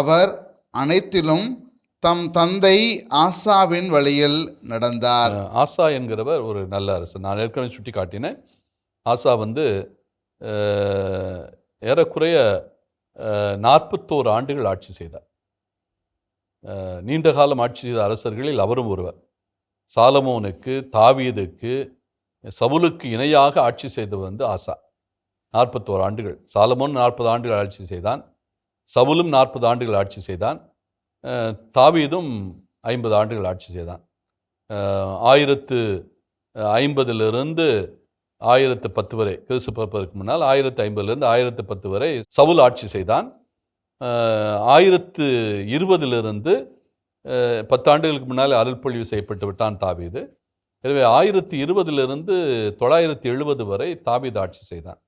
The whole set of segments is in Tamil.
அவர் அனைத்திலும் தம் தந்தை ஆசாவின் வழியில் நடந்தார். ஆசா என்கிறவர் ஒரு நல்ல அரசர். நான் ஏற்கனவே சுட்டி காட்டினேன் ஆசா வந்து ஏறக்குறைய நாற்பத்தோரு ஆண்டுகள் ஆட்சி செய்தார். நீண்ட காலம் ஆட்சி செய்த அரசர்களில் அவரும் ஒருவர். சாலமோனுக்கு தாவீதுக்கு சவுலுக்கு இணையாக ஆட்சி செய்தவர் வந்து ஆசா. நாற்பத்தோரு ஆண்டுகள். சாலமோன் நாற்பது ஆண்டுகள் ஆட்சி செய்தான். சவுலும் நாற்பது ஆண்டுகள் ஆட்சி செய்தான். தாவீதும் ஐம்பது ஆண்டுகள் ஆட்சி செய்தான். ஆயிரத்து ஐம்பதுலேருந்து ஐம்பதிலிருந்து ஆயிரத்து பத்து வரை கிறிஸ்து பிறப்பதற்கு முன்னால் ஆயிரத்து ஐம்பதுலேருந்து ஆயிரத்து பத்து வரை சவுல் ஆட்சி செய்தான். ஆயிரத்து இருபதிலிருந்து பத்தாண்டுகளுக்கு முன்னால் அருள்பொழிவு செய்யப்பட்டு விட்டான் தாவீது. எனவே ஆயிரத்தி இருபதிலிருந்து தொள்ளாயிரத்தி எழுபது வரை தாவீது ஆட்சி செய்தான்.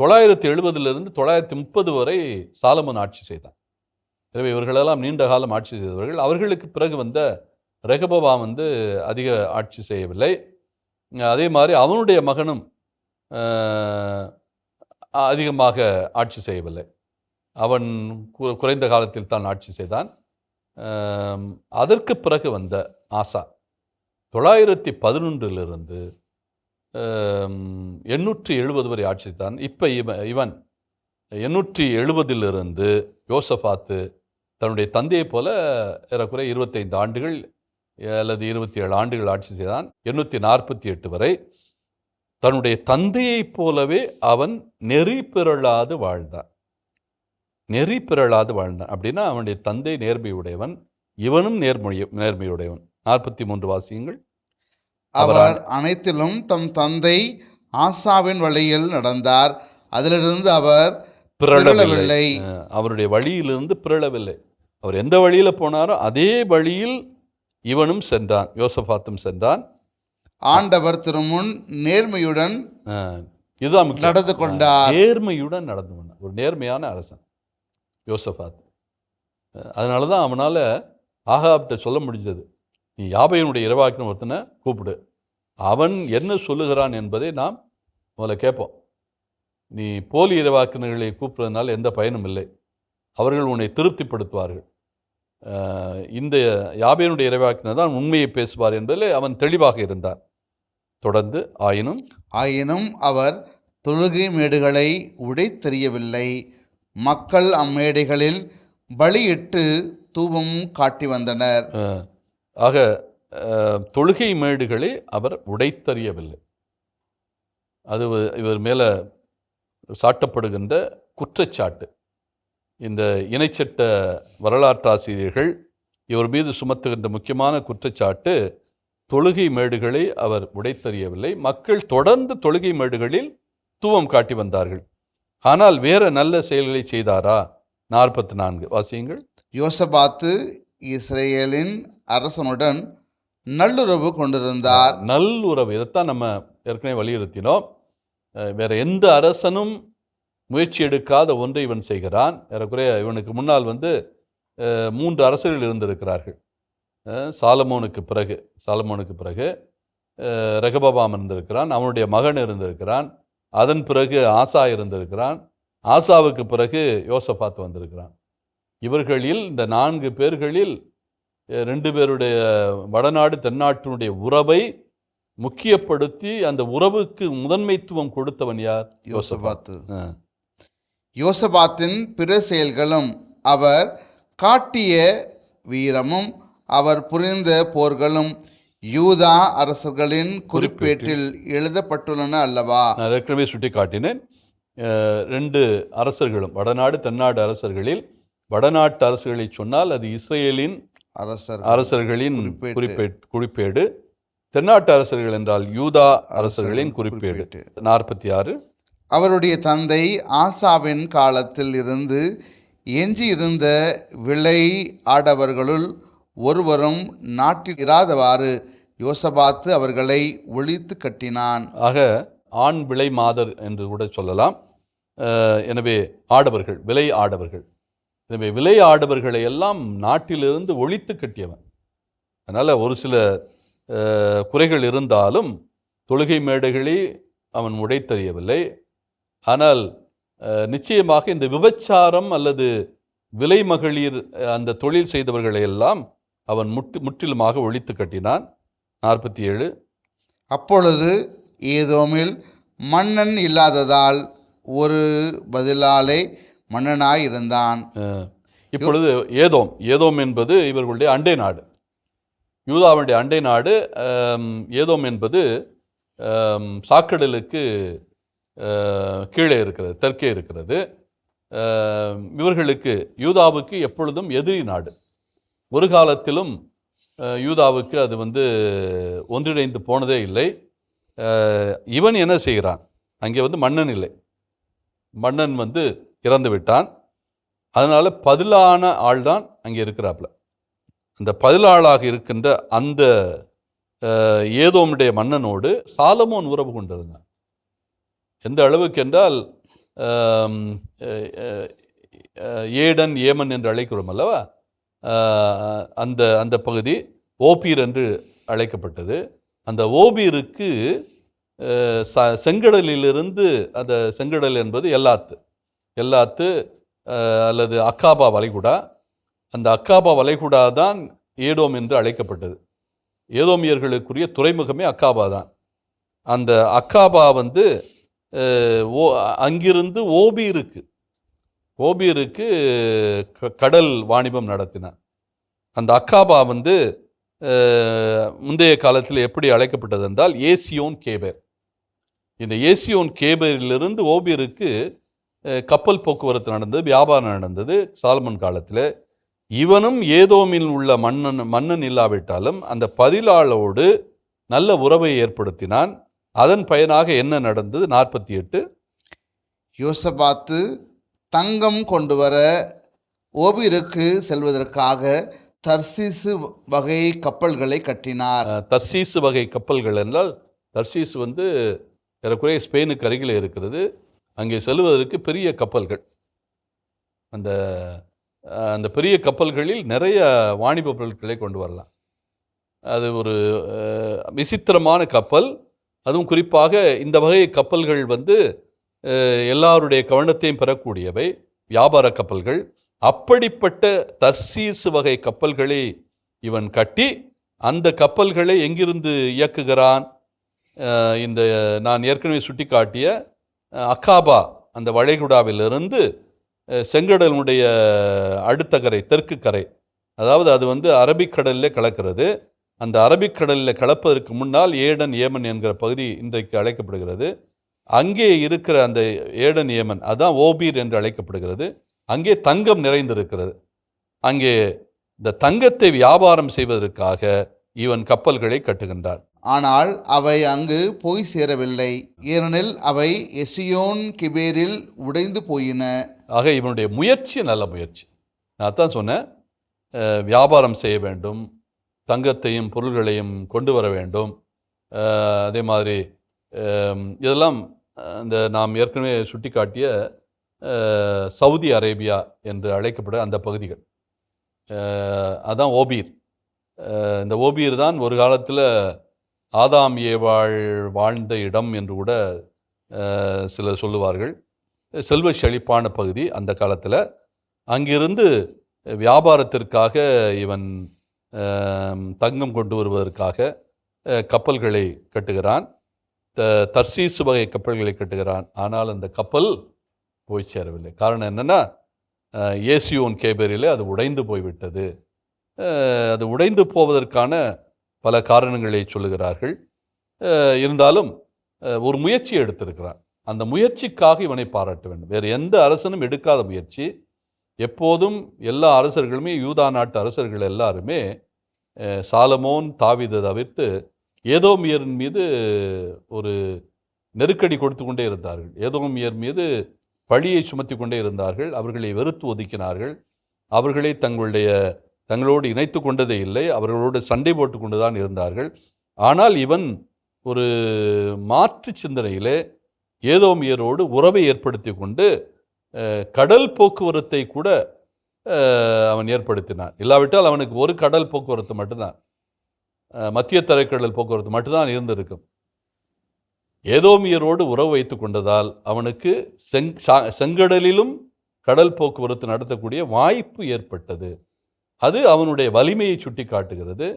தொள்ளாயிரத்தி எழுபதிலிருந்து தொள்ளாயிரத்தி முப்பது வரை சாலமன் ஆட்சி செய்தான். எனவே இவர்களெல்லாம் நீண்ட காலம் ஆட்சி செய்தவர்கள். அவர்களுக்கு பிறகு வந்த ரெகபவா வந்து அதிக ஆட்சி செய்யவில்லை. அதே மாதிரி அவனுடைய மகனும் அதிகமாக ஆட்சி செய்யவில்லை. அவன் கு- குறைந்த காலத்தில் தான் ஆட்சி செய்தான். அதற்கு பிறகு வந்த ஆசா தொள்ளாயிரத்தி பதினொன்றிலிருந்து எண்ணூற்றி எழுபது வரை ஆட்சி தான் இப்போ இவன் இவன் எண்ணூற்றி எழுபதிலிருந்து யோசபாத்து தன்னுடைய தந்தையைப் போல ஏறக்குறைய இருபத்தைந்து ஆண்டுகள் அல்லது இருபத்தி ஏழு ஆண்டுகள் ஆட்சி செய்தான். எண்ணூற்றி நாற்பத்தி எட்டு வரை தன்னுடைய தந்தையைப் போலவே அவன் நெறி பிறழாது வாழ்ந்தான். நெறி பிறழாது வாழ்ந்தான். அப்படின்னா அவனுடைய தந்தை நேர்மையுடையவன் இவனும் நேர்மொழி நேர்மையுடையவன். நாற்பத்தி மூன்று வாசியங்கள். அவர் அனைத்திலும் தம் தந்தை ஆசாவின் வழியில் நடந்தார். அதிலிருந்து அவர் பிறழவில்லை அவருடைய வழியிலிருந்து பிறழவில்லை அவர் எந்த வழியில் போனாரோ அதே வழியில் இவனும் சென்றான் யோசபாத்தும் சென்றான். ஆண்டவர் திருமுன் நேர்மையுடன் இதுதான். நடந்து கொண்டார். நேர்மையுடன் நடந்து கொண்டான் ஒரு நேர்மையான அரசன் யோசபாத். அதனால தான் அவனால் ஆகாப்ட சொல்ல முடிஞ்சது. நீ யாபையனுடைய இரவாக்கின ஒருத்தனை கூப்பிடு. அவன் என்ன சொல்லுகிறான் என்பதை நாம் முதல்ல கேட்போம். நீ போலி இரவாக்கினர்களை கூப்பிடுறதுனால எந்த பயனும் இல்லை. அவர்கள் உன்னை திருப்திப்படுத்துவார்கள். இந்த யாபையனுடைய இறைவாக்கினர் தான் உண்மையை பேசுவார் என்பதில் அவன் தெளிவாக இருந்தான். தொடர்ந்து ஆயினும் ஆயினும் அவர் தொழுகை மேடுகளை உடைத்தெறியவில்லை. மக்கள் அம்மேடைகளில் பலியிட்டு தூபம் காட்டி வந்தனர். ஆக தொழுகை மேடுகளை அவர் உடைத்தறியவில்லை. அது இவர் மேலே சாட்டப்படுகின்ற குற்றச்சாட்டு. இந்த இணைச்சட்ட வரலாற்றாசிரியர்கள் இவர் மீது சுமத்துகின்ற முக்கியமான குற்றச்சாட்டு தொழுகை மேடுகளை அவர் உடைத்தறியவில்லை. மக்கள் தொடர்ந்து தொழுகை மேடுகளில் தூவம் காட்டி வந்தார்கள். ஆனால் வேற நல்ல செயல்களை செய்தாரா? நாற்பத்தி நான்கு வாசியங்கள். யோசபாத்து இஸ்ரேலின் அரசனுடன் நல்லுறவு கொண்டிருந்தார். நல்லுறவு. இதைத்தான் நம்ம ஏற்கனவே வலியுறுத்தினோம். வேற எந்த அரசனும் முயற்சி எடுக்காத ஒன்றை இவன் செய்கிறான். ஏறக்குறைய இவனுக்கு முன்னால் வந்து மூன்று அரசர்கள் இருந்திருக்கிறார்கள். சாலமோனுக்கு பிறகு சாலமோனுக்கு பிறகு ரகபாபாம் இருந்திருக்கிறான் அவனுடைய மகன் இருந்திருக்கிறான் அதன் பிறகு ஆசா இருந்திருக்கிறான் ஆசாவுக்கு பிறகு யோசபாத் வந்திருக்கிறான். இவர்களில் இந்த நான்கு பேர்களில் ரெண்டு பேருடைய வடநாடு தென்னாட்டினுடைய உறவை முக்கியப்படுத்தி அந்த உறவுக்கு முதன்மைத்துவம் கொடுத்தவன் யார்? யோசபாத்து. யோசபாத்தின் பிற செயல்களும் அவர் காட்டிய வீரமும் அவர் புரிந்த போர்களும் யூதா அரசர்களின் குறிப்பேட்டில் எழுதப்பட்டுள்ளன அல்லவா? நான் ஏற்கனவே சுட்டி காட்டினேன் ரெண்டு அரசர்களும் வடநாடு தென்னாடு அரசர்களில் வடநாட்டு அரசுகளை சொன்னால் அது இஸ்ரேலின் அரசர் அரசர்களின் குறிப்பேட்டு. குறிப்பேட் தென்னாட்டு அரசர்கள் என்றால் யூதா அரசர்களின் குறிப்பேடு. நாற்பத்தி ஆறு அவருடைய தந்தை ஆசாவின் காலத்தில் இருந்து எஞ்சியிருந்த விலை ஆடவர்களுள் ஒருவரும் நாட்டில் இராதவாறு யோசபாத்து அவர்களை ஒழித்து கட்டினான். ஆக ஆண் விலை மாதர் என்று கூட சொல்லலாம். எனவே ஆடவர்கள் விலை ஆடவர்கள். எனவே விலை எல்லாம் நாட்டிலிருந்து ஒழித்து கட்டியவன். அதனால் ஒரு சில குறைகள் இருந்தாலும் தொழுகை மேடைகளே அவன் உடைத்தறியவில்லை. ஆனால் நிச்சயமாக இந்த விபச்சாரம் அல்லது விலை மகளிர் அந்த தொழில் செய்தவர்களை எல்லாம் அவன் முற்று முற்றிலுமாக ஒழித்து கட்டினான். நாற்பத்தி ஏழு அப்பொழுது ஏதோமில் மன்னன் இல்லாததால் ஒரு பதிலாலே மன்னனாய் இருந்தான். இப்பொழுது ஏதோம் ஏதோம் என்பது இவர்களுடைய அண்டை நாடு. யூதாவுடைய அண்டை நாடு ஏதோம் என்பது சாக்கடலுக்கு கீழே இருக்கிறது தெற்கே இருக்கிறது. இவர்களுக்கு யூதாவுக்கு எப்பொழுதும் எதிரி நாடு. ஒரு காலத்திலும் யூதாவுக்கு அது வந்து ஒன்றிணைந்து போனதே இல்லை. இவன் என்ன செய்கிறான்? அங்கே வந்து மன்னன் இல்லை. மன்னன் வந்து இறந்து விட்டான் அதனால் பதிலான ஆள் தான் அங்கே இருக்கிறாப்புல. அந்த பதிலாளாக இருக்கின்ற அந்த ஏதோமுடைய மன்னனோடு சாலமோன் உறவு கொண்டிருந்தான். எந்த அளவுக்கு என்றால் ஏடன் ஏமன் என்று அழைக்கிறோம் அல்லவா? அந்த அந்த பகுதி ஓபீர் என்று அழைக்கப்பட்டது. அந்த ஓபீருக்கு ச செங்கடலிலிருந்து அந்த செங்கடல் என்பது எல்லாத்து எல்லாத்து அல்லது அக்காபா வளைகுடா. அந்த அக்காபா வளைகுடா தான் ஏடோம் என்று அழைக்கப்பட்டது. ஏதோமியர்களுக்குரிய துறைமுகமே அக்காபா தான் அந்த அக்காபா வந்து ஓ அங்கிருந்து ஓபீருக்கு ஓபீருக்கு க- கடல் வாணிபம் நடத்தினார். அந்த அக்காபா வந்து முந்தைய காலத்தில் எப்படி அழைக்கப்பட்டது என்றால் ஏசியோன் கேபர். இந்த ஏசியோன் கேபரிலிருந்து ஓபியருக்கு கப்பல் போக்குவரத்து நடந்தது வியாபாரம் நடந்தது. சாலமன் காலத்தில் இவனும் ஏதோமில் உள்ள மன்னன் மன்னன் இல்லாவிட்டாலும் அந்த பதிலாளோடு நல்ல உறவை ஏற்படுத்தினான். அதன் பயனாக என்ன நடந்தது? நாற்பத்தி எட்டு. யோசபாத்து தங்கம் கொண்டு வர ஓபிருக்கு செல்வதற்காக தர்சீசு வகை கப்பல்களை கட்டினார். தர்சீஸ் வகை கப்பல்கள் என்றால் தர்சீஸ் வந்து ஏறக்குறைய ஸ்பெயினுக்கு அருகில் இருக்கிறது. அங்கே செல்வதற்கு பெரிய கப்பல்கள். அந்த அந்த பெரிய கப்பல்களில் நிறைய வாணிப பொருட்களை கொண்டு வரலாம். அது ஒரு விசித்திரமான கப்பல். அதுவும் குறிப்பாக இந்த வகை கப்பல்கள் வந்து எல்லாருடைய கவனத்தையும் பெறக்கூடியவை. வியாபார கப்பல்கள். அப்படிப்பட்ட தர்சீஸ் வகை கப்பல்களை இவன் கட்டி அந்த கப்பல்களை எங்கிருந்து இயக்குகிறான்? இந்த நான் ஏற்கனவே சுட்டிக்காட்டிய அக்காபா அந்த வளைகுடாவிலிருந்து செங்கடலுடைய அடுத்த கரை தெற்கு கரை. அதாவது அது வந்து அரபிக்கடலில் கலக்கிறது. அந்த அரபிக்கடலில் கலப்பதற்கு முன்னால் ஏடன் ஏமன் என்கிற பகுதி இன்றைக்கு அழைக்கப்படுகிறது. அங்கே இருக்கிற அந்த ஏடன் ஏமன் அதான் ஓபீர் என்று அழைக்கப்படுகிறது. அங்கே தங்கம் நிறைந்திருக்கிறது. அங்கே இந்த தங்கத்தை வியாபாரம் செய்வதற்காக இவன் கப்பல்களை கட்டுகின்றான். ஆனால் அவை அங்கு போய் சேரவில்லை. ஏனெனில் அவை எசியோன் கிபேரில் உடைந்து போயின. ஆக இவனுடைய முயற்சி நல்ல முயற்சி. நான் தான் சொன்னேன். வியாபாரம் செய்ய வேண்டும். தங்கத்தையும் பொருள்களையும் கொண்டு வர வேண்டும். அதே மாதிரி இதெல்லாம் இந்த நாம் ஏற்கனவே சுட்டிக்காட்டிய சவுதி அரேபியா என்று அழைக்கப்பட அந்த பகுதிகள். அதான் ஓபீர். இந்த ஓபீர் தான் ஒரு காலத்தில் ஆதாம் ஏவாள் வாழ்ந்த இடம் என்று கூட சிலர் சொல்லுவார்கள். செல்வ செழிப்பான பகுதி அந்த காலத்தில். அங்கிருந்து வியாபாரத்திற்காக இவன் தங்கம் கொண்டு வருவதற்காக கப்பல்களை கட்டுகிறான். த தர்சீசு வகை கப்பல்களை கட்டுகிறான். ஆனால் அந்த கப்பல் போய் சேரவில்லை. காரணம் என்னென்னா ஏசியோன் கேபேரியில் அது உடைந்து போய்விட்டது. அது உடைந்து போவதற்கான பல காரணங்களை சொல்லுகிறார்கள். இருந்தாலும் ஒரு முயற்சி எடுத்திருக்கிறான் அந்த முயற்சிக்காக இவனை பாராட்ட வேண்டும். வேறு எந்த அரசனும் எடுக்காத முயற்சி. எப்போதும் எல்லா அரசர்களுமே யூதா நாட்டு அரசர்கள் எல்லாருமே சாலமோன் தாவிதை தவிர்த்து ஏதோமியரின் மீது ஒரு நெருக்கடி கொடுத்து கொண்டே இருந்தார்கள். ஏதோமியர் மீது பழியை சுமத்தி கொண்டே இருந்தார்கள். அவர்களை வெறுத்து ஒதுக்கினார்கள். அவர்களை தங்களுடைய தங்களோடு இணைத்து கொண்டதே இல்லை அவர்களோடு சண்டை போட்டு கொண்டு தான் இருந்தார்கள். ஆனால் இவன் ஒரு மாற்று சிந்தனையிலே ஏதோமியரோடு உறவை ஏற்படுத்தி கொண்டு கடல் போக்குவரத்தை கூட அவன் ஏற்படுத்தினான். இல்லாவிட்டால் அவனுக்கு ஒரு கடல் போக்குவரத்து மட்டும்தான் மத்திய தரைக்கடல் போக்குவரத்து மட்டும்தான் இருந்திருக்கும். ஏதோமியரோடு உறவு வைத்து கொண்டதால் அவனுக்கு செங் சா- செங்கடலிலும் கடல் போக்குவரத்து நடத்தக்கூடிய வாய்ப்பு ஏற்பட்டது. அது அவனுடைய வலிமையை சுட்டி காட்டுகிறது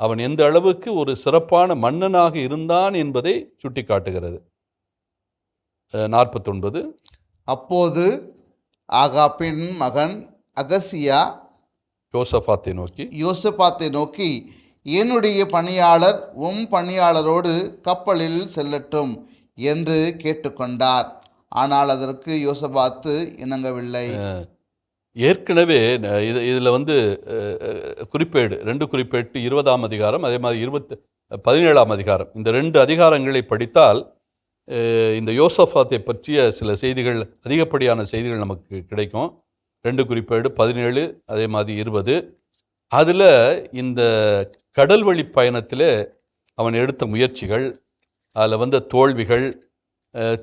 அவன் எந்த அளவுக்கு ஒரு சிறப்பான மன்னனாக இருந்தான் என்பதை சுட்டி காட்டுகிறது நாற்பத்தொன்பது. அப்போது ஆகாப்பின் மகன் அகசியா யோசபாத்தை நோக்கி யோசபாத்தை நோக்கி என்னுடைய பணியாளர் உம் பணியாளரோடு கப்பலில் செல்லட்டும் என்று கேட்டுக்கொண்டார். ஆனால் அதற்கு யோசபாத்து இணங்கவில்லை. ஏற்கனவே இது இதில் வந்து குறிப்பேடு ரெண்டு குறிப்பேட்டு இருபதாம் அதிகாரம் அதே மாதிரி இருபத்து பதினேழாம் அதிகாரம். இந்த ரெண்டு அதிகாரங்களை படித்தால் இந்த யோசஃபாத்தை பற்றிய சில செய்திகள் அதிகப்படியான செய்திகள் நமக்கு கிடைக்கும். ரெண்டு குறிப்பேடு பதினேழு அதே மாதிரி இருபது. அதில் இந்த கடல் வழி பயணத்தில் அவன் எடுத்த முயற்சிகள் அதில் வந்த தோல்விகள்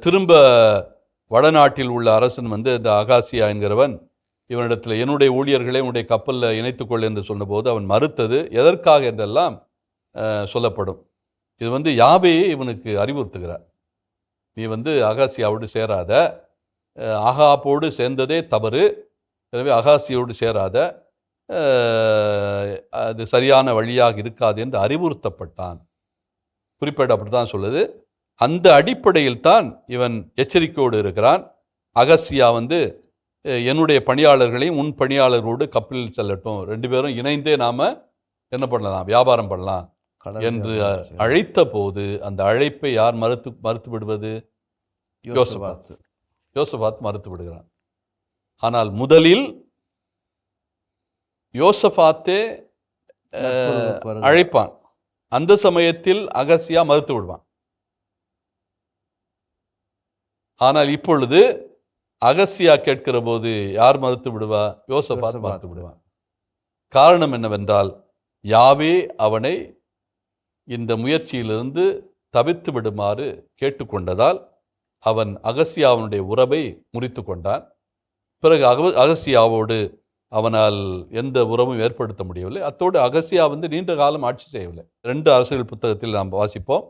திரும்ப வடநாட்டில் உள்ள அரசன் வந்து இந்த அகாசியா என்கிறவன் இவனிடத்தில் என்னுடைய ஊழியர்களை உன்னுடைய கப்பலில் இணைத்துக்கொள் என்று சொன்னபோது அவன் மறுத்தது எதற்காக? என்றெல்லாம் சொல்லப்படும். இது வந்து யாபையே இவனுக்கு அறிவுறுத்துகிறார். நீ வந்து அகாசியாவோடு சேராத. அகாப்போடு ஆகாப்போடு சேர்ந்ததே தவறு. எனவே அகாசியோடு சேராத. அது சரியான வழியாக இருக்காது என்று அறிவுறுத்தப்பட்டான். குறிப்பிட அப்படி தான் சொல்லுது. அந்த அடிப்படையில் தான் இவன் எச்சரிக்கையோடு இருக்கிறான். அகசியா வந்து என்னுடைய பணியாளர்களையும் உன் பணியாளரோடு கப்பலில் செல்லட்டும். ரெண்டு பேரும் இணைந்தே நாம என்ன பண்ணலாம்? வியாபாரம் பண்ணலாம். என்று. அழைத்த போது அந்த அழைப்பை யார் மறுத்து மறுத்து விடுவது? யோசபாத்து. யோசபாத் மறுத்து விடுகிறான். ஆனால் முதலில் யோசபாத்தே. அழைப்பான். அந்த சமயத்தில் அகசியா மறுத்து விடுவான். ஆனால் இப்பொழுது அகசியா கேட்கிற போது யார் மறுத்து விடுவா? யோசபாத். மறுத்து விடுவான் காரணம் என்னவென்றால் யாவே அவனை இந்த முயற்சியிலிருந்து தவிர்த்து விடுமாறு கேட்டுக்கொண்டதால் அவன் அகசியாவினுடைய உறவை முறித்து கொண்டான். பிறகு அக அகசியாவோடு அவனால் எந்த உறவும் ஏற்படுத்த முடியவில்லை. அத்தோடு அகசியா வந்து நீண்ட காலம் ஆட்சி செய்யவில்லை. ரெண்டு அரசுகள் புத்தகத்தில் நாம் வாசிப்போம்.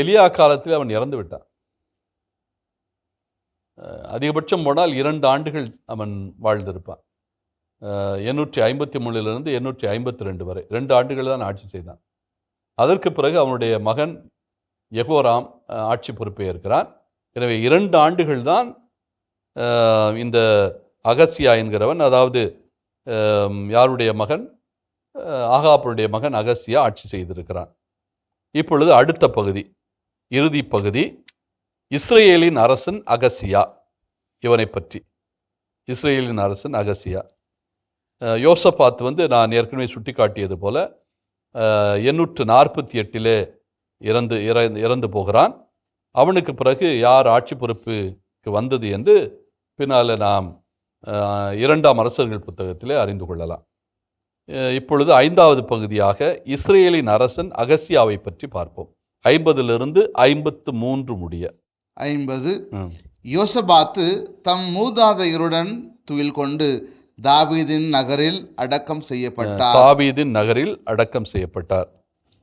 எலியா காலத்தில் அவன் இறந்து விட்டான். அதிகபட்சம் போனால் இரண்டு ஆண்டுகள் அவன் வாழ்ந்திருப்பான். எண்ணூற்றி ஐம்பத்தி மூணிலிருந்து எண்ணூற்றி ஐம்பத்தி ரெண்டு வரை. ரெண்டு ஆண்டுகள் தான் ஆட்சி செய்தான். அதற்கு பிறகு அவனுடைய மகன் யகோராம் ஆட்சி பொறுப்பே இருக்கிறான் எனவே இரண்டு ஆண்டுகள் தான் இந்த அகசியா என்கிறவன் அதாவது யாருடைய மகன்? அஹ், ஆகாப்புடைய மகன் அகசியா ஆட்சி செய்திருக்கிறான். இப்பொழுது அடுத்த பகுதி இறுதி பகுதி இஸ்ரேலின் அரசன் அகசியா. இவனை பற்றி இஸ்ரேலின் அரசன் அகசியா. யோசபாத் வந்து நான் ஏற்கனவே சுட்டி காட்டியது போல் எண்ணூற்று நாற்பத்தி எட்டிலே இறந்து இறந்து போகிறான். அவனுக்கு பிறகு யார் ஆட்சி பொறுப்புக்கு வந்தது என்று பின்னால் நாம் இரண்டாம் அரசர்கள் புத்தகத்திலே அறிந்து கொள்ளலாம். இப்பொழுது ஐந்தாவது பகுதியாக இஸ்ரேலின் அரசன் அகசியாவை பற்றி பார்ப்போம். ஐம்பதிலிருந்து ஐம்பத்து மூன்று முடிய. ஐம்பது. யோசபாத்து தம் மூதாதையருடன் துயில் கொண்டு தாவீதின் நகரில் அடக்கம் செய்யப்பட்டார். தாவீதின் நகரில் அடக்கம் செய்யப்பட்டார்.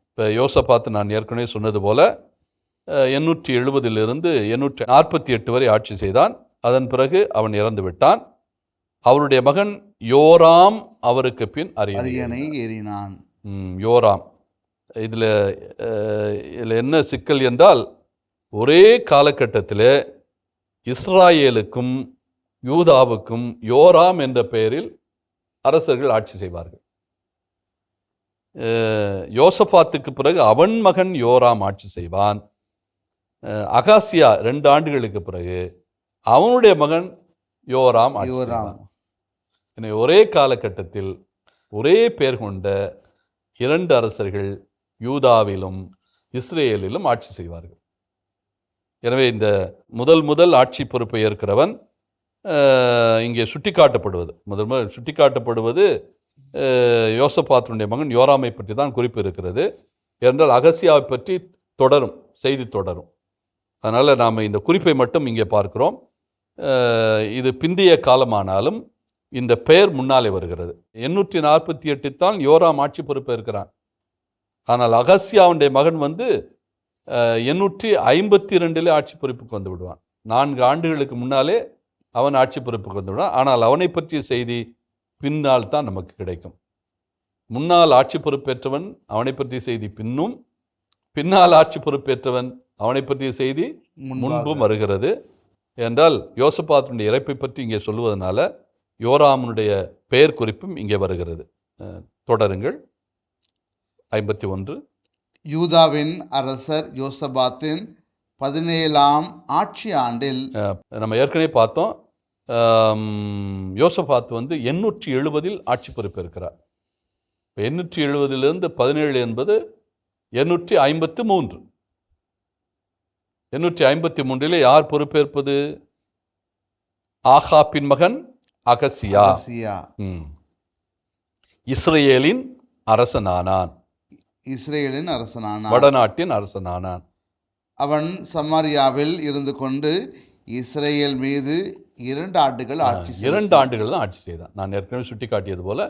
இப்போ யோசபாத்து நான் ஏற்கனவே சொன்னது போல எண்ணூற்றி எழுபதிலிருந்து எண்ணூற்றி நாற்பத்தி எட்டு வரை ஆட்சி செய்தான். அதன் பிறகு அவன் இறந்து விட்டான். அவருடைய மகன் யோராம் அவருக்கு பின் அரியணை ஏறினான். ம், யோராம். இதில் இதில் என்ன சிக்கல் என்றால் ஒரே காலகட்டத்தில் இஸ்ராயேலுக்கும் யூதாவுக்கும் யோராம் என்ற பெயரில் அரசர்கள் ஆட்சி செய்வார்கள். யோசபாத்துக்கு பிறகு அவன் மகன் யோராம் ஆட்சி செய்வான். அகாசியா ரெண்டு ஆண்டுகளுக்கு பிறகு அவனுடைய மகன் யோராம் யோராம். எனவே ஒரே காலகட்டத்தில் ஒரே பெயர் கொண்ட இரண்டு அரசர்கள் யூதாவிலும் இஸ்ரேலிலும் ஆட்சி செய்வார்கள். எனவே இந்த முதல் முதல் ஆட்சி பொறுப்பை ஏற்கிறவன் இங்கே சுட்டிக்காட்டப்படுவது. முதல் முதல் சுட்டிக்காட்டப்படுவது யோசபாத்தனுடைய மகன் யோராமை பற்றி தான் குறிப்பு இருக்கிறது. என்றால் அகசியாவை பற்றி தொடரும் செய்தி தொடரும். அதனால் நாம் இந்த குறிப்பை மட்டும் இங்கே பார்க்கிறோம். இது பிந்தைய காலமானாலும் இந்த பெயர் முன்னாலே வருகிறது. எண்ணூற்றி நாற்பத்தி எட்டு தான் யோராம் ஆட்சி பொறுப்பு இருக்கிறான் ஆனால் அகசியாவுடைய மகன் வந்து எண்ணூற்றி ஐம்பத்தி ரெண்டிலே ஆட்சி பொறுப்புக்கு வந்து விடுவான். நான்கு ஆண்டுகளுக்கு முன்னாலே அவன் ஆட்சி பொறுப்புக்கு வந்து விடுவான். ஆனால் அவனை பற்றிய செய்தி பின்னால் தான் நமக்கு கிடைக்கும். முன்னால் ஆட்சி பொறுப்பேற்றவன் அவனை பற்றிய செய்தி பின்னும் பின்னால் ஆட்சி பொறுப்பேற்றவன் அவனை பற்றிய செய்தி முன்பும் வருகிறது. என்றால் யோசபாத்தினுடைய இறப்பை பற்றி இங்கே சொல்லுவதனால யோராமனுடைய பெயர் குறிப்பும் இங்கே வருகிறது. தொடருங்கள். ஐம்பத்தி ஒன்று. யூதாவின் அரசர் யோசபாத்தின் பதினேழாம் ஆட்சி ஆண்டில் நம்ம ஏற்கனவே பார்த்தோம். யோசபாத் வந்து எண்ணூற்றி எழுபதில் ஆட்சி பொறுப்பேற்கிறார். இப்போ எண்ணூற்றி எழுபதிலிருந்து பதினேழு என்பது எண்ணூற்றி ஐம்பத்து மூன்று. எண்ணூற்றி ஐம்பத்தி மூன்றிலே யார் பொறுப்பேற்பது? ஆகாப்பின் மகன் அகசியா. இஸ்ரேலின் அரசனானான். இஸ்ரேலின் அரசனானான். வடநாட்டின் அரசனானான். அவன் சமாரியாவில் இருந்து கொண்டு இஸ்ரேல் மீது இரண்டு ஆண்டுகள் ஆட்சி. இரண்டு ஆண்டுகள் தான் ஆட்சி செய்தான். நான் ஏற்கனவே சுட்டி காட்டியது போல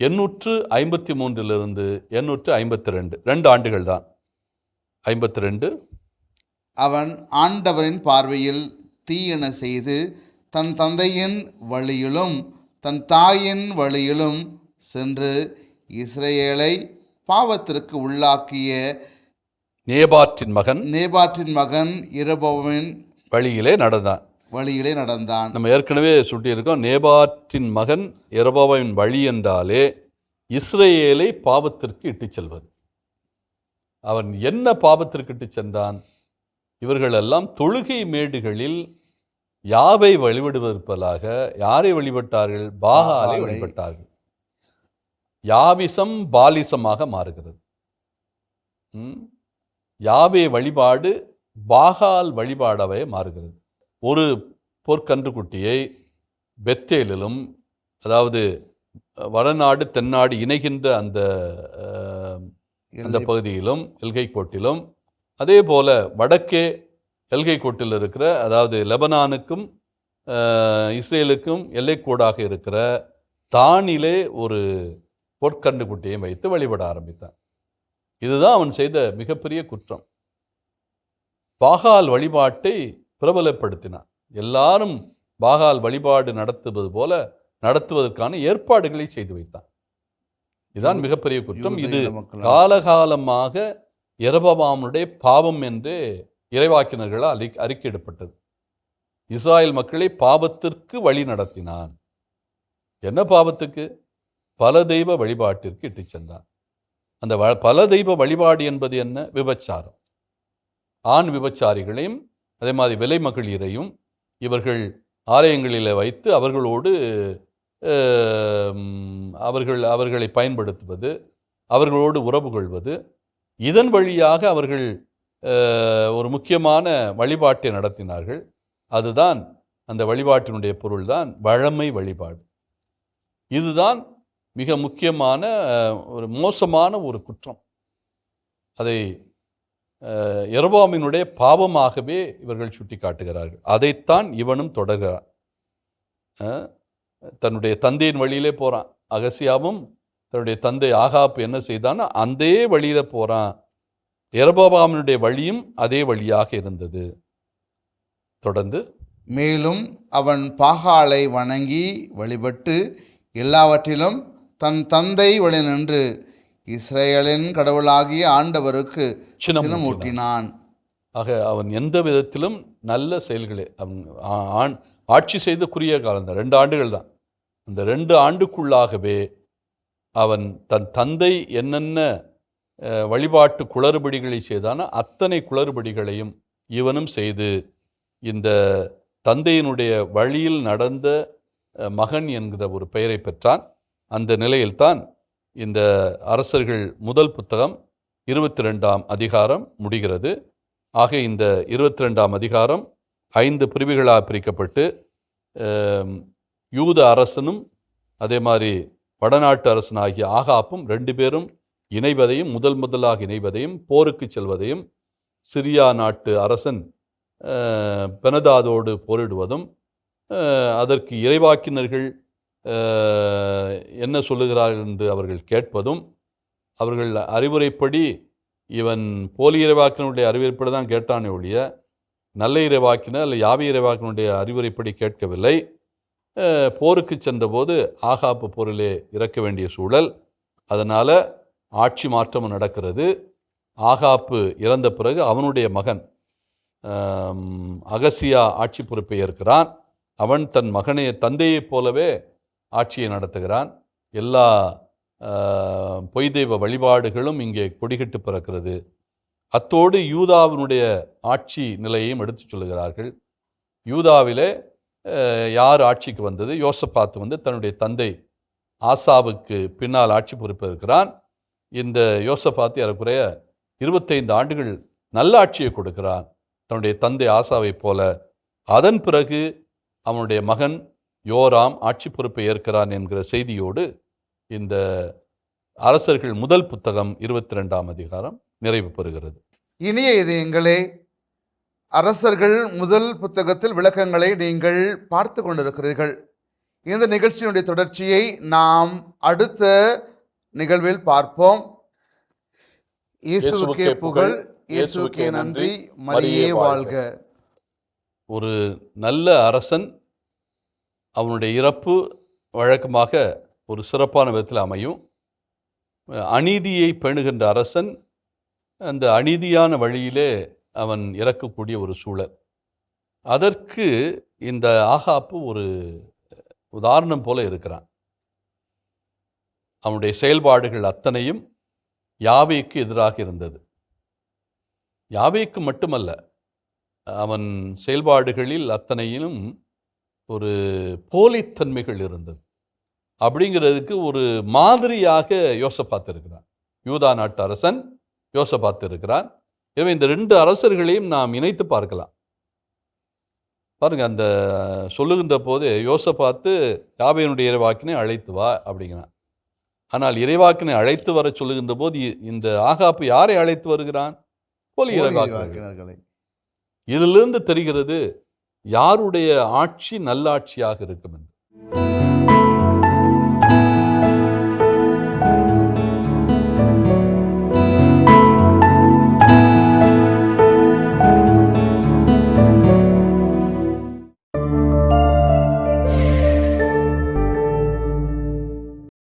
எண்ணூற்று ஐம்பத்தி மூன்றிலிருந்து எண்ணூற்று ஐம்பத்தி ரெண்டு. ரெண்டு ஆண்டுகள் தான். ஐம்பத்தி ரெண்டு. அவன் ஆண்டவரின் பார்வையில் தீயன செய்து தன் தந்தையின் வழியிலும் தன் தாயின் வழியிலும் சென்று இஸ்ரேலை பாவத்திற்கு உள்ளாக்கிய நேபாற்றின் மகன் நேபாற்றின் மகன் இரபோவின் வழியிலே நடந்தான். வழியிலே நடந்தான். நம்ம ஏற்கனவே சுட்டியிருக்கோம் நேபாற்றின் மகன் எரபாவின் வழி என்றாலே இஸ்ரேலை பாவத்திற்கு இட்டுச் செல்வது. அவன் என்ன பாவத்திற்கு இட்டுச் சென்றான்? இவர்களெல்லாம் தொழுகை மேடுகளில் யாவை வழிபடுவதற்கலாக யாரை வழிபட்டார்கள்? பாகாலை. வழிபட்டார்கள். யாவிசம் பாலிசமாக மாறுகிறது? யாவே வழிபாடு பாகால் வழிபாடாவே மாறுகிறது ஒரு பொற்கன்றுக்குட்டியை பெத்தேலிலும் அதாவது வடநாடு தென்னாடு இணைகின்ற அந்த அந்த பகுதியிலும் எல்கை கோட்டிலும் அதே போல வடக்கே எல்கை கோட்டில் இருக்கிற அதாவது லெபனானுக்கும் இஸ்ரேலுக்கும் எல்லைக்கோடாக இருக்கிற தானிலே ஒரு பொற்கன்றுக்குட்டியை வைத்து வழிபட ஆரம்பித்தான். இதுதான் அவன் செய்த மிகப்பெரிய குற்றம். பாகால் வழிபாட்டை பிரபலப்படுத்தினான். எல்லாரும் பாகால் வழிபாடு நடத்துவது போல நடத்துவதற்கான ஏற்பாடுகளை செய்து வைத்தான். இதுதான் மிகப்பெரிய குற்றம். இது. காலகாலமாக எரபபாமுடைய பாவம் என்று இறைவாக்கினர்களால் அறி அறிக்கையிடப்பட்டது. இஸ்ராயேல் மக்களை பாவத்திற்கு வழி நடத்தினான். என்ன பாவத்துக்கு? பல தெய்வ வழிபாட்டிற்கு இட்டுச் சென்றான். அந்த வ- பல தெய்வ வழிபாடு என்பது என்ன? விபச்சாரம். ஆண் விபச்சாரிகளையும் அதே மாதிரி விலை மகளிரையும் இவர்கள் ஆலயங்களில் வைத்து அவர்களோடு அவர்கள் அவர்களை பயன்படுத்துவது அவர்களோடு உறவு கொள்வது இதன் வழியாக அவர்கள் ஒரு முக்கியமான வழிபாட்டை நடத்தினார்கள். அதுதான் அந்த வழிபாட்டினுடைய பொருள்தான் வழமை வழிபாடு. இதுதான் மிக முக்கியமான ஒரு மோசமான ஒரு குற்றம். அதை அஹ், பாவமாகவே இவர்கள் சுட்டி காட்டுகிறார்கள் அதைத்தான் இவனும் தொடர்கிறான். தன்னுடைய தந்தையின் வழியிலே போகிறான் அகசியாவும் தன்னுடைய தந்தை ஆகாப் என்ன செய்தான்னா அந்த வழியில் போகிறான் எரபாபாமினுடைய வழியும் அதே வழியாக இருந்தது. தொடர்ந்து மேலும் அவன் பாகாலை வணங்கி வழிபட்டு எல்லாவற்றிலும் தன் தந்தை வழி நின்று இஸ்ரேலின் கடவுளாகிய ஆண்டவருக்கு சினம் சினமூட்டினான். ஆக அவன் எந்த விதத்திலும் நல்ல செயல்களை அவன் ஆட்சி செய்த குறுகிய காலம் தான். ரெண்டு ஆண்டுகள் தான். அந்த ரெண்டு ஆண்டுக்குள்ளாகவே அவன் தன் தந்தை என்னென்ன வழிபாட்டு குளறுபடிகளை செய்தானோ அத்தனை குளறுபடிகளையும் இவனும் செய்து இந்த தந்தையினுடைய வழியில் நடந்த மகன் என்கிற ஒரு பெயரை பெற்றான். அந்த நிலையில்தான் இந்த அரசர்கள் முதல் புத்தகம் இருபத்தி ரெண்டாம் அதிகாரம் முடிகிறது. ஆக இந்த இருபத்தி ரெண்டாம் அதிகாரம் ஐந்து பிரிவுகளாக பிரிக்கப்பட்டு யூத அரசனும் அதே மாதிரி வடநாட்டு அரசனாகிய ஆகாப்பும் ரெண்டு பேரும் இணைவதையும் முதல் முதலாக இணைவதையும் போருக்கு செல்வதையும் சிரியா நாட்டு அரசன் பெனதாதோடு போரிடுவதும் அதற்கு இறைவாக்கினர்கள் என்ன சொல்லுகிறார்கள் என்று அவர்கள் கேட்பதும் அவர்கள் அறிவுரைப்படி இவன் போலி இறைவாக்கினுடைய அறிவுரைப்படி தான் கேட்டானே ஒழிய நல்ல இறைவாக்கின அல்ல யாவி இறைவாக்கினுடைய அறிவுரைப்படி கேட்கவில்லை. போருக்கு சென்றபோது ஆகாப்பு போரிலே இறக்க வேண்டிய சூழல். அதனால் ஆட்சி மாற்றம் நடக்கிறது. ஆகாப்பு இறந்த பிறகு அவனுடைய மகன் அகசியா ஆட்சி பொறுப்பை ஏற்கிறான். அவன் தன் மகனை தந்தையைப் போலவே ஆட்சியை நடத்துகிறான். எல்லா பொய் தெய்வ வழிபாடுகளும் இங்கே கொடிகட்டு பிறக்கிறது. அத்தோடு யூதாவினுடைய ஆட்சி நிலையையும் எடுத்துச் சொல்லுகிறார்கள். யூதாவிலே யார் ஆட்சிக்கு வந்தது? யோசப்பாத்து வந்து தன்னுடைய தந்தை ஆசாவுக்கு பின்னால் ஆட்சி பொறுப்பிருக்கிறான் இந்த யோசபாத்து ஏறக்குறைய இருபத்தைந்து ஆண்டுகள் நல்ல ஆட்சியை கொடுக்கிறான். தன்னுடைய தந்தை ஆசாவைப் போல. அதன் பிறகு அவனுடைய மகன் யோராம் ஆட்சி பொறுப்பை ஏற்கிறான் என்கிற செய்தியோடு இந்த அரசர்கள் முதல் புத்தகம் இருபத்தி ரெண்டாம் அதிகாரம் நிறைவு பெறுகிறது. இனிய இதயங்களே அரசர்கள் முதல் புத்தகத்தில் விளக்கங்களை நீங்கள் பார்த்து கொண்டிருக்கிறீர்கள். இந்த நிகழ்ச்சியினுடைய தொடர்ச்சியை நாம் அடுத்த நிகழ்வில் பார்ப்போம். இயேசுவுக்கே புகழ் இயேசுவுக்கே நன்றி மரியே வாழ்க. ஒரு நல்ல அரசன் அவனுடைய இறப்பு வழக்கமாக ஒரு சிறப்பான விதத்தில் அமையும். அநீதியை பேணுகின்ற அரசன் அந்த அநீதியான வழியிலே அவன் இறக்கக்கூடிய ஒரு சூழல். அதற்கு இந்த ஆகாப்பு ஒரு உதாரணம் போல இருக்கிறான். அவனுடைய செயல்பாடுகள் அத்தனையும் யாவைக்கு எதிராக இருந்தது. யாவைக்கு மட்டுமல்ல அவன் செயல்பாடுகளில் அத்தனையிலும் ஒரு போலித்தன்மைகள் இருந்தது. அப்படிங்கிறதுக்கு ஒரு மாதிரியாக யோசப்பாத்து இருக்கிறான் யூதா நாட்டு அரசன் யோசப்பாத்து இருக்கிறான் எனவே இந்த ரெண்டு அரசர்களையும் நாம் இணைத்து பார்க்கலாம். பாருங்க அந்த சொல்லுகின்ற போது யோசப்பாத்து யாவையினுடைய இறைவாக்கினை அழைத்து வா அப்படிங்கிறான் ஆனால் இறைவாக்கினை அழைத்து வர சொல்லுகின்ற போது இந்த ஆகாப்பு யாரை அழைத்து வருகிறான்? போலி இறைவாக்கினர்கள். வாக்கினர்களை. இதிலிருந்து தெரிகிறது யாருடைய ஆட்சி நல்லாட்சியாக இருக்கும் என்று